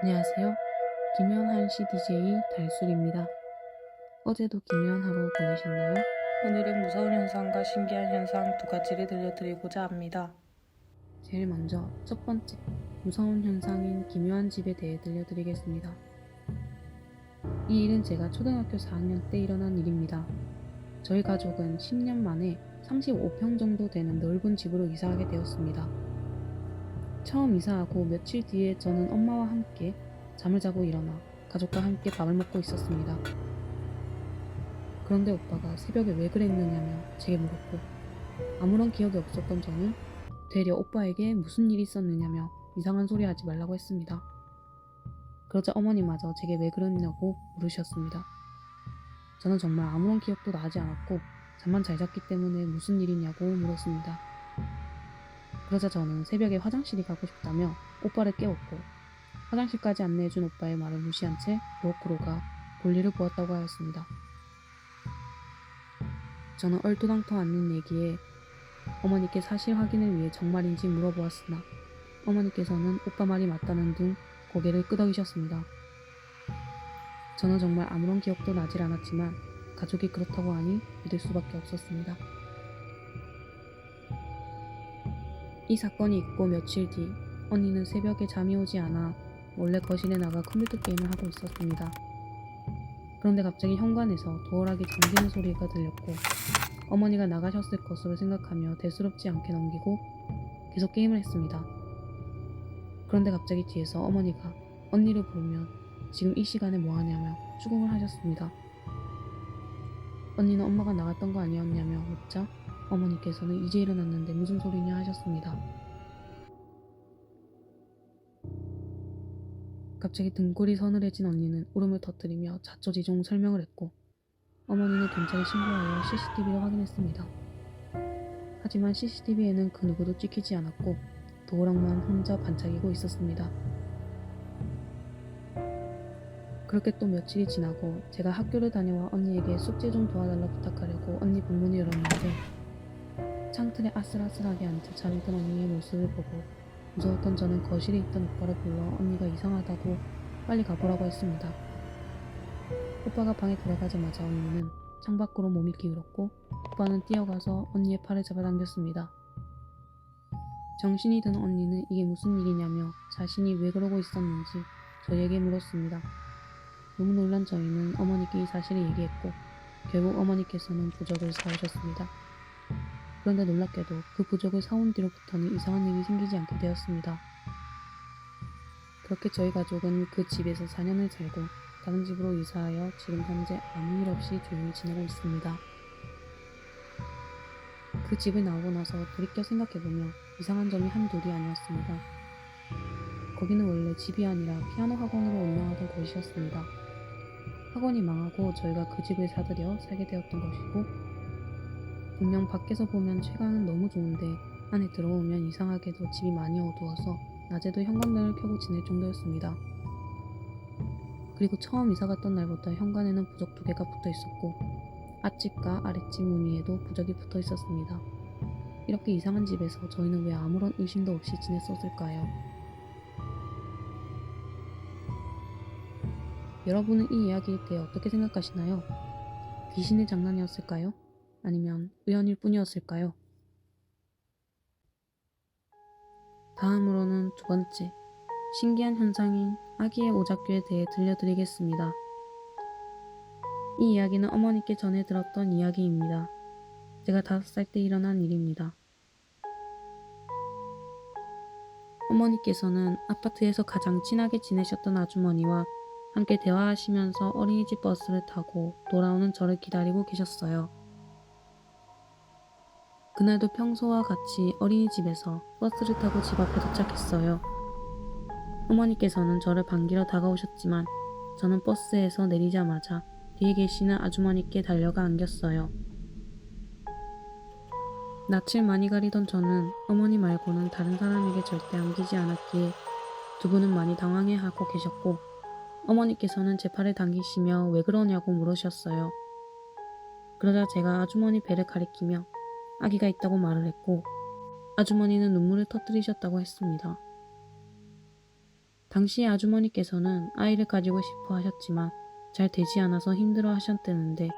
안녕하세요. 김연한 씨 DJ 달술입니다. 어제도 김연 하루 보내셨나요? 오늘은 무서운 현상과 신기한 현상 두 가지를 들려드리고자 합니다. 제일 먼저 첫 번째 무서운 현상인 기묘한 집에 대해 들려드리겠습니다. 이 일은 제가 초등학교 4학년 때 일어난 일입니다. 저희 가족은 10년 만에 35평 정도 되는 넓은 집으로 이사하게 되었습니다. 처음 이사하고 며칠 뒤에 저는 엄마와 함께 잠을 자고 일어나 가족과 함께 밥을 먹고 있었습니다. 그런데 오빠가 새벽에 왜 그랬느냐며 제게 물었고 아무런 기억이 없었던 저는 되려 오빠에게 무슨 일이 있었느냐며 이상한 소리 하지 말라고 했습니다. 그러자 어머니마저 제게 왜 그러냐고 물으셨습니다. 저는 정말 아무런 기억도 나지 않았고 잠만 잘 잤기 때문에 무슨 일이냐고 물었습니다. 그러자 저는 새벽에 화장실이 가고 싶다며 오빠를 깨웠고 화장실까지 안내해준 오빠의 말을 무시한 채 부엌으로 가 볼일을 보았다고 하였습니다. 저는 얼토당토 않는 얘기에 어머니께 사실 확인을 위해 정말인지 물어보았으나 어머니께서는 오빠 말이 맞다는 둥 고개를 끄덕이셨습니다. 저는 정말 아무런 기억도 나질 않았지만 가족이 그렇다고 하니 믿을 수밖에 없었습니다. 이 사건이 있고 며칠 뒤 언니는 새벽에 잠이 오지 않아 몰래 거실에 나가 컴퓨터 게임을 하고 있었습니다. 그런데 갑자기 현관에서 도어락이 잠기는 소리가 들렸고 어머니가 나가셨을 것으로 생각하며 대수롭지 않게 넘기고 계속 게임을 했습니다. 그런데 갑자기 뒤에서 어머니가 언니를 부르면 지금 이 시간에 뭐 하냐며 추궁을 하셨습니다. 언니는 엄마가 나갔던 거 아니었냐며 묻자 어머니께서는 이제 일어났는데 무슨 소리냐 하셨습니다. 갑자기 등골이 서늘해진 언니는 울음을 터뜨리며 자초지종 설명을 했고 어머니는 경찰에 신고하여 CCTV를 확인했습니다. 하지만 CCTV에는 그 누구도 찍히지 않았고 도어락만 혼자 반짝이고 있었습니다. 그렇게 또 며칠이 지나고 제가 학교를 다녀와 언니에게 숙제 좀 도와달라 부탁하려고 언니 방문을 열었는데 창틀에 아슬아슬하게 앉아 잠든 언니의 모습을 보고 무서웠던 저는 거실에 있던 오빠를 불러 언니가 이상하다고 빨리 가보라고 했습니다. 오빠가 방에 들어가자마자 언니는 창밖으로 몸이 기울었고 오빠는 뛰어가서 언니의 팔을 잡아당겼습니다. 정신이 든 언니는 이게 무슨 일이냐며 자신이 왜 그러고 있었는지 저에게 물었습니다. 너무 놀란 저희는 어머니께 이 사실을 얘기했고 결국 어머니께서는 부적을 사오셨습니다. 그런데 놀랍게도 그 부적을 사온 뒤로부터는 이상한 일이 생기지 않게 되었습니다. 그렇게 저희 가족은 그 집에서 4년을 살고 다른 집으로 이사하여 지금 현재 아무 일 없이 조용히 지내고 있습니다. 그 집을 나오고 나서 돌이켜 생각해보며 이상한 점이 한둘이 아니었습니다. 거기는 원래 집이 아니라 피아노 학원으로 운영하던 곳이었습니다. 학원이 망하고 저희가 그 집을 사들여 살게 되었던 것이고 분명 밖에서 보면 채광은 너무 좋은데 안에 들어오면 이상하게도 집이 많이 어두워서 낮에도 형광등을 켜고 지낼 정도였습니다. 그리고 처음 이사 갔던 날부터 현관에는 부적 두 개가 붙어 있었고 앞집과 아랫집 문 위에도 부적이 붙어 있었습니다. 이렇게 이상한 집에서 저희는 왜 아무런 의심도 없이 지냈었을까요? 여러분은 이 이야기에 대해 어떻게 생각하시나요? 귀신의 장난이었을까요? 아니면 우연일 뿐이었을까요? 다음으로는 두 번째, 신기한 현상인 아기의 오작교에 대해 들려드리겠습니다. 이 이야기는 어머니께 전해 들었던 이야기입니다. 제가 다섯 살 때 일어난 일입니다. 어머니께서는 아파트에서 가장 친하게 지내셨던 아주머니와 함께 대화하시면서 어린이집 버스를 타고 돌아오는 저를 기다리고 계셨어요. 그날도 평소와 같이 어린이집에서 버스를 타고 집 앞에 도착했어요. 어머니께서는 저를 반기러 다가오셨지만 저는 버스에서 내리자마자 뒤에 계시는 아주머니께 달려가 안겼어요. 낯을 많이 가리던 저는 어머니 말고는 다른 사람에게 절대 안기지 않았기에 두 분은 많이 당황해하고 계셨고 어머니께서는 제 팔을 당기시며 왜 그러냐고 물으셨어요. 그러자 제가 아주머니 배를 가리키며 아기가 있다고 말을 했고 아주머니는 눈물을 터뜨리셨다고 했습니다. 당시 아주머니께서는 아이를 가지고 싶어 하셨지만 잘 되지 않아서 힘들어 하셨다는데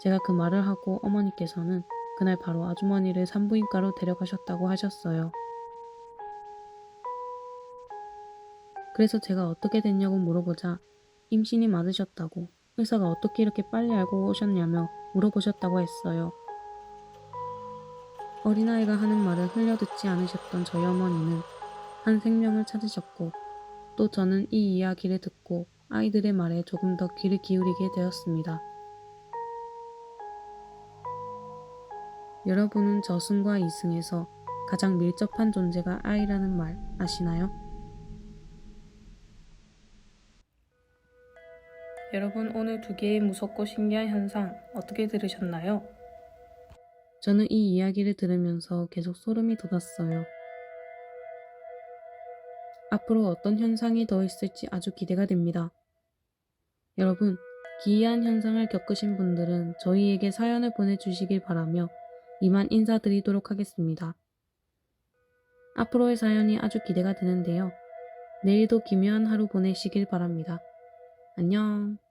제가 그 말을 하고 어머니께서는 그날 바로 아주머니를 산부인과로 데려가셨다고 하셨어요. 그래서 제가 어떻게 됐냐고 물어보자 임신이 맞으셨다고 의사가 어떻게 이렇게 빨리 알고 오셨냐며 물어보셨다고 했어요. 어린아이가 하는 말을 흘려듣지 않으셨던 저희 어머니는 한 생명을 찾으셨고 또 저는 이 이야기를 듣고 아이들의 말에 조금 더 귀를 기울이게 되었습니다. 여러분은 저승과 이승에서 가장 밀접한 존재가 아이라는 말 아시나요? 여러분 오늘 두 개의 무섭고 신기한 현상 어떻게 들으셨나요? 저는 이 이야기를 들으면서 계속 소름이 돋았어요. 앞으로 어떤 현상이 더 있을지 아주 기대가 됩니다. 여러분, 기이한 현상을 겪으신 분들은 저희에게 사연을 보내주시길 바라며 이만 인사드리도록 하겠습니다. 앞으로의 사연이 아주 기대가 되는데요. 내일도 기묘한 하루 보내시길 바랍니다. 안녕.